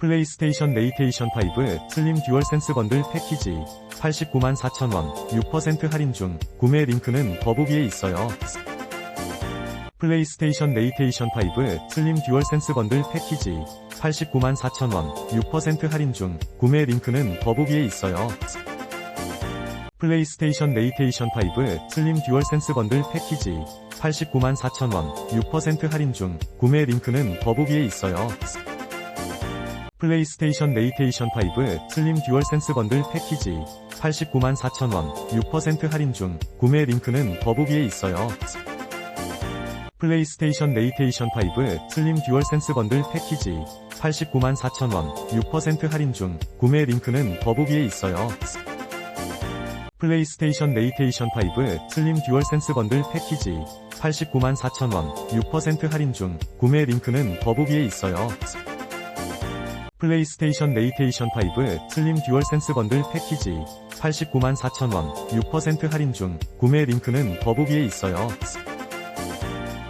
플레이스테이션 레이테이션 5 슬림 듀얼 센스 번들 패키지 89만 4천원 6% 할인 중 구매 링크는 더보기에 있어요. 플레이스테이션 레이테이션 5 슬림 듀얼 센스 번들 패키지 89만 4천원 6% 할인 중 구매 링크는 더보기에 있어요. 플레이스테이션 레이테이션 5 슬림 듀얼 센스 번들 패키지 89만 4천원 6% 할인 중 구매 링크는 더보기에 있어요. 플레이스테이션 레이테이션 5 슬림 듀얼 센스 번들 패키지 89만 4천원 6% 할인 중 구매 링크는 더보기에 있어요. 플레이스테이션 레이테이션 5 슬림 듀얼 센스 번들 패키지 89만 4천원 6% 할인 중 구매 링크는 더보기에 있어요. 플레이스테이션 레이테이션 5 슬림 듀얼 센스 번들 패키지 89만 4천원 6% 할인 중 구매 링크는 더보기에 있어요. 플레이스테이션 레이테이션 5 슬림 듀얼 센스 번들 패키지 89만 4천원 6% 할인 중 구매 링크는 더보기에 있어요.